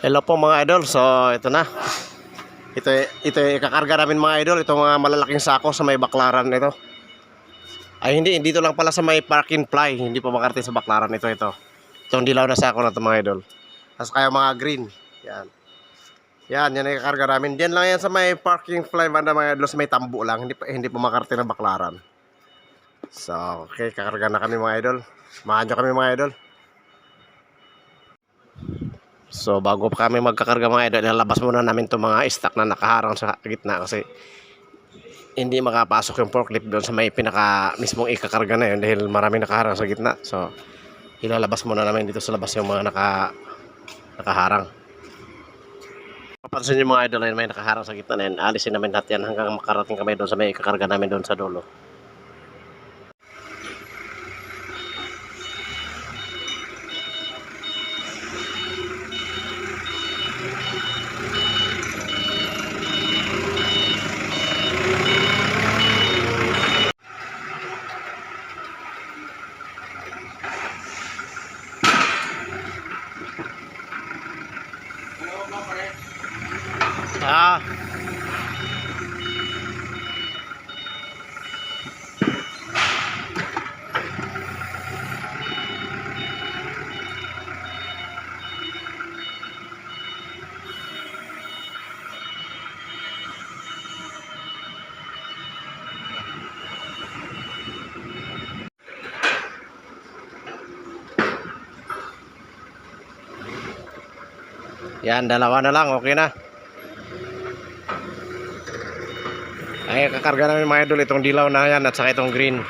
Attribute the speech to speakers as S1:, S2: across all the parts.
S1: Hello po mga idol. So, ito na. Ito ito ikakarga namin mga idol, ito mga malalaking sako sa may baklaran nito. Ay hindi, dito lang pala sa may parking fly, hindi pa makarating sa baklaran ito ito. Itong dilaw na sako na ito mga idol. Tapos kaya mga green. Yan. Yan, yan ang ikakarga namin. Diyan lang yan sa may parking fly banda mga idol, sa may tambo lang, hindi hindi pa makarating ng baklaran. So, okay, kakarga na kami mga idol. Samahan nyo kami mga idol. So bago pa kami magkakarga mga idol, ilalabas muna namin itong mga stock na nakaharang sa gitna kasi hindi makapasok yung forklift doon sa may pinaka mismong ikakarga na yun dahil maraming nakaharang sa gitna. So ilalabas muna namin dito sa labas yung mga naka, nakaharang. Papansin nyo mga idol na may nakaharang sa gitna na yan. Alisin namin natin yan hanggang makarating kami doon sa may ikakarga namin doon sa dulo. Ah. Yan, dalawa na lang, okay na. Ay, kakarga namin mga idol itong dilaw na yan at saka itong green.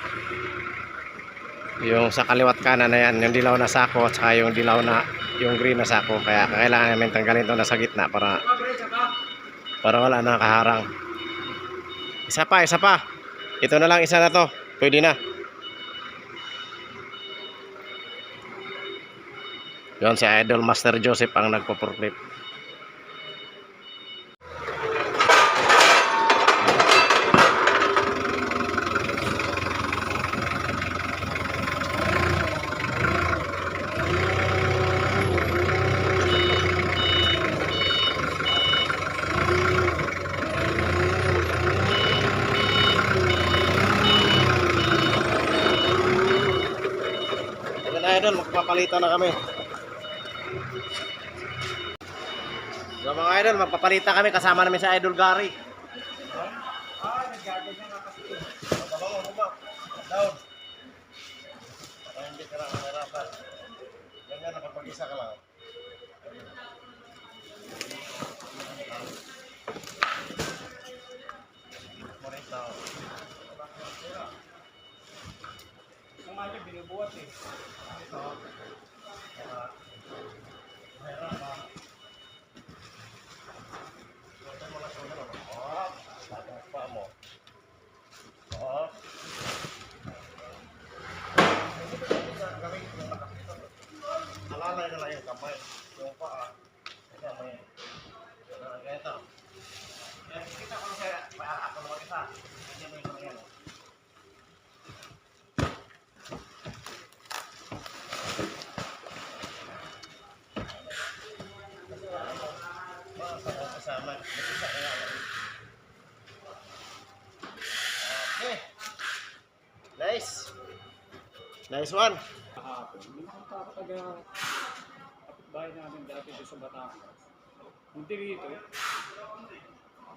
S1: Yung sa kaliwat kanan na yan, yung dilaw na sako at saka yung dilaw na yung green na sako. Kaya kailangan namin tanggalin ito na sa gitna para para wala na nakaharang. Isa pa, isa pa. Ito na lang, isa na to. Pwede na. Yon si Idol Master Joseph ang nagpo-forklift. Na idol, magpapalitan na kami. So mga idol, magpapalitan kami kasama namin sa Idol Gary. Hindi ka lang mahirapan. Ganyan, nakapag-isa ka lang. Pa mo. Oo. Alalay na lang yung kamay. Yung paa. Kaya may... Kaya ito. Kaya kita ko kaya paa ako naman isa. Kaya may mga yan. Kasama. Isa kaya. Okay. Nice. Nice one.
S2: kahapon, may nakakataga kapitbahay namin dati dito sa Batangas. Hindi rito,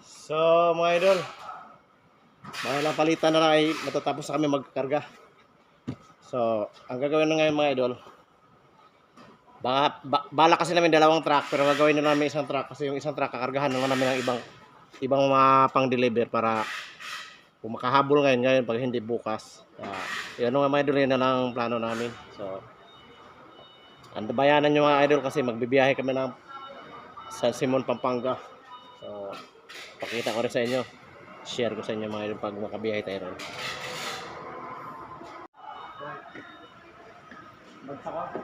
S1: So, mga idol. Mga palitan na lang ay matatapos na kami magkarga. So, ang gagawin na ngayon mga idol, baka, ba, bala kasi namin dalawang truck pero gagawin na namin isang truck kasi yung isang truck kakargahan naman namin ng ibang ibang mga pang-deliver para kung makahabol ngayon ngayon pag hindi bukas. Uh, yun nga mga idol, na lang ang plano namin. So, andabayanan nyo mga idol kasi magbibiyahe kami ng San Simon, Pampanga. So, pakita ko rin sa inyo. Share ko sa inyo mga idol pag makabiyahe tayo ron.
S2: magsaka.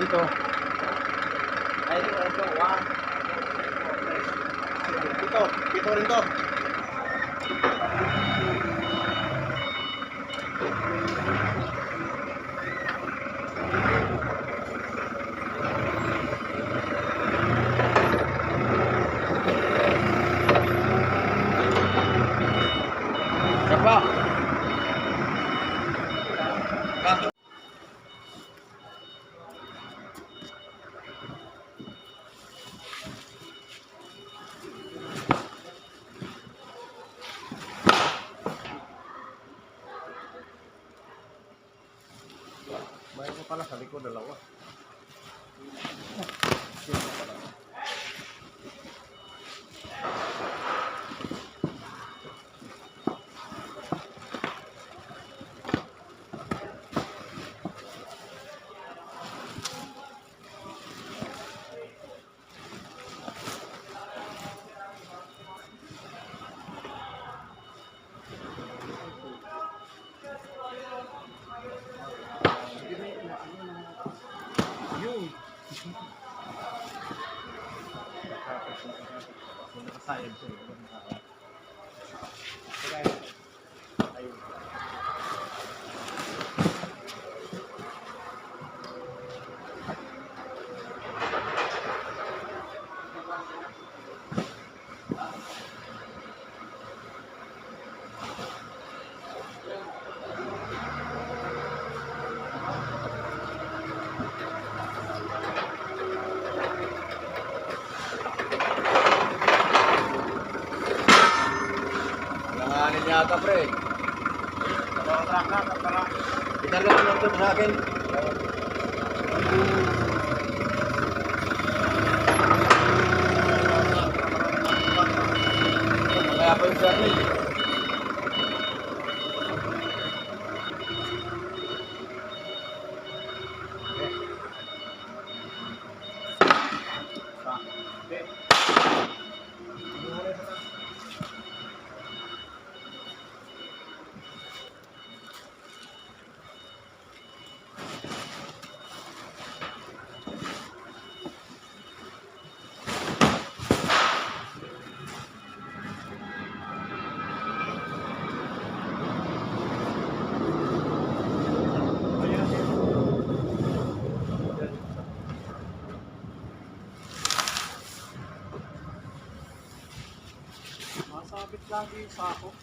S1: Ito. Ito, ito. One. Ito. Ito rin to.
S2: Sapa.
S1: Bayan ko pala
S2: time. Sa akin. Kaya pa yung Charlie.
S3: Masabit lagi yung sako.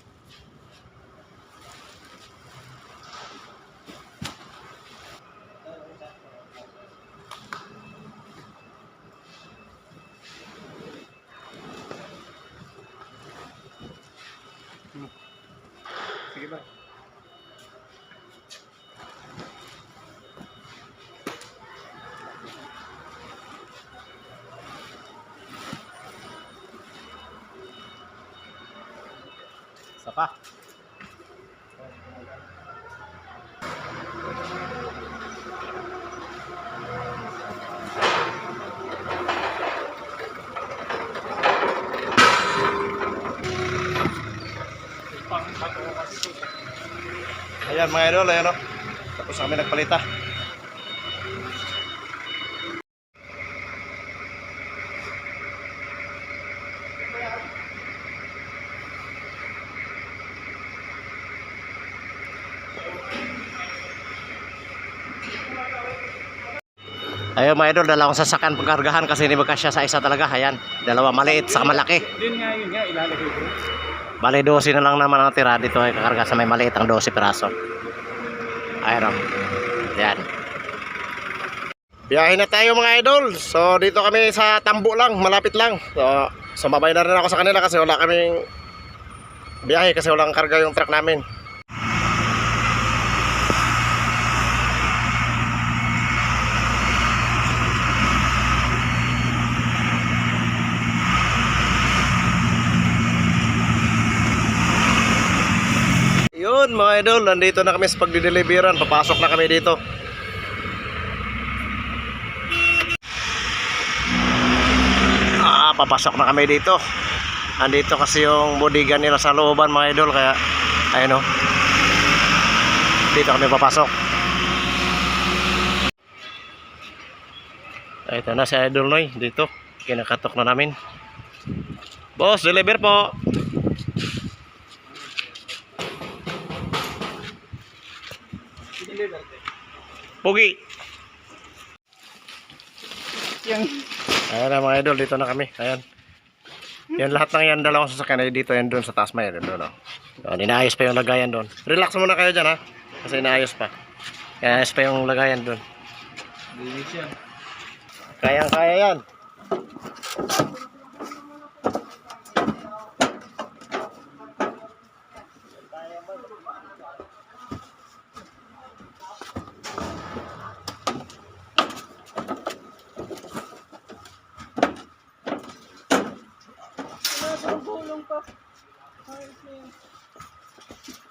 S1: Isa pa. Ayan mga idol, ayan o. Tapos kami nagpalita. Ayun mga idol, dalawang sasakan pagkargahan kasi hindi magkasya sa isa talaga. Ayan, dalawa maliit sa malaki.
S2: Yun nga yun nga, ilalagay ko.
S1: Bali 12 na lang naman ang tira dito ay kakarga sa may maliit ang 12 piraso. Ayun. o. Yan. Biyahe na tayo mga idol. So dito kami sa Tambo lang, malapit lang. So sumabay na rin ako sa kanila kasi wala kaming biyahe kasi walang karga yung truck namin. Yun mga idol, nandito na kami sa pagdideliveran. Papasok na kami dito. Ah, papasok na kami dito. Andito kasi yung bodega nila sa looban mga idol kaya ayun oh. Dito kami papasok. Ito na si Idol Noy dito. Kinakatok na namin. Boss, deliver po. Pugi.
S2: Yung
S1: Ayan na mga idol, dito na kami. Ayan. Yan lahat ng yan, dalawang sasakyan ay dito yan doon sa taas may doon. Oh. Inaayos pa yung lagayan doon. Relax muna kayo dyan ha. Kasi inaayos pa. Inaayos pa yung lagayan doon.
S2: linis yan.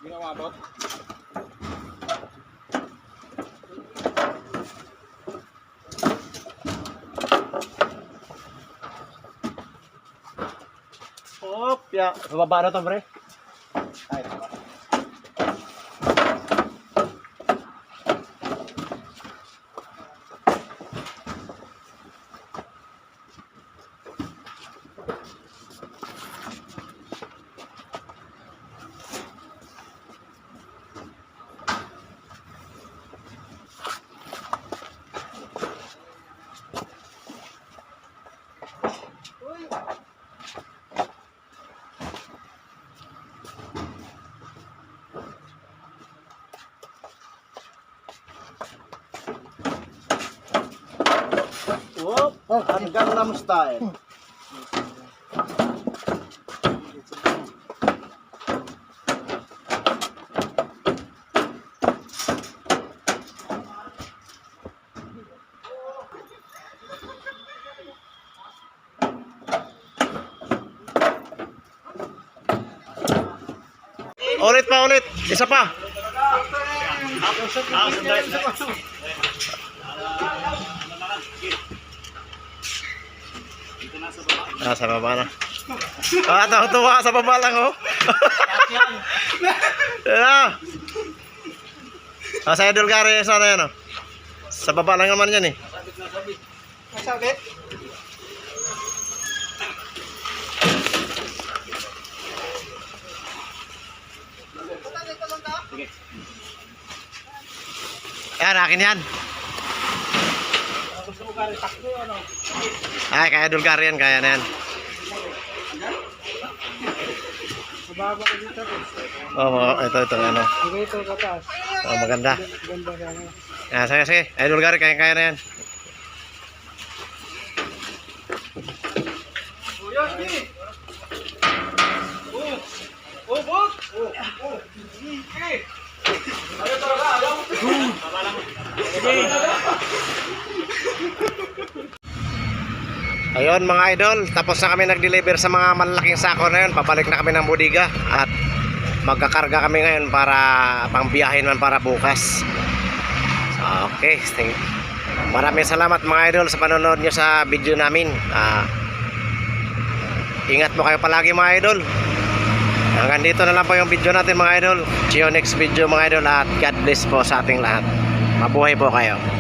S1: Yan.
S2: Ginawa ba?
S1: Hop, ya. Bababa na to, pre. Ang Gangnam Style. Ulit pa ulit, isa pa. Ah, sa baba na. Ah, tawa-tuwa sa baba lang, oh. Yan. Ah, sa Idol Gary, sana yan, oh. Sa baba lang naman yan, eh.
S2: Masabit?
S1: Yan, akin yan. Ay, kaya Idol Gary yan, kaya na yan. Oh, oh, ito, ito, ano. Oh, maganda. Ah, sige, sige. Idol Gary, kaya, kaya na yan.
S2: Sige.
S1: Ayun mga idol, tapos na kami nag-deliver sa mga malalaking sako na yun. Pabalik na kami ng bodega at magkakarga kami ngayon para pangbiyahin man para bukas. So, okay, thank Maraming salamat mga idol sa panonood nyo sa video namin. Ah, ingat po kayo palagi mga idol. Hanggang dito na lang po yung video natin mga idol. See you next video mga idol at God bless po sa ating lahat. Mabuhay po kayo.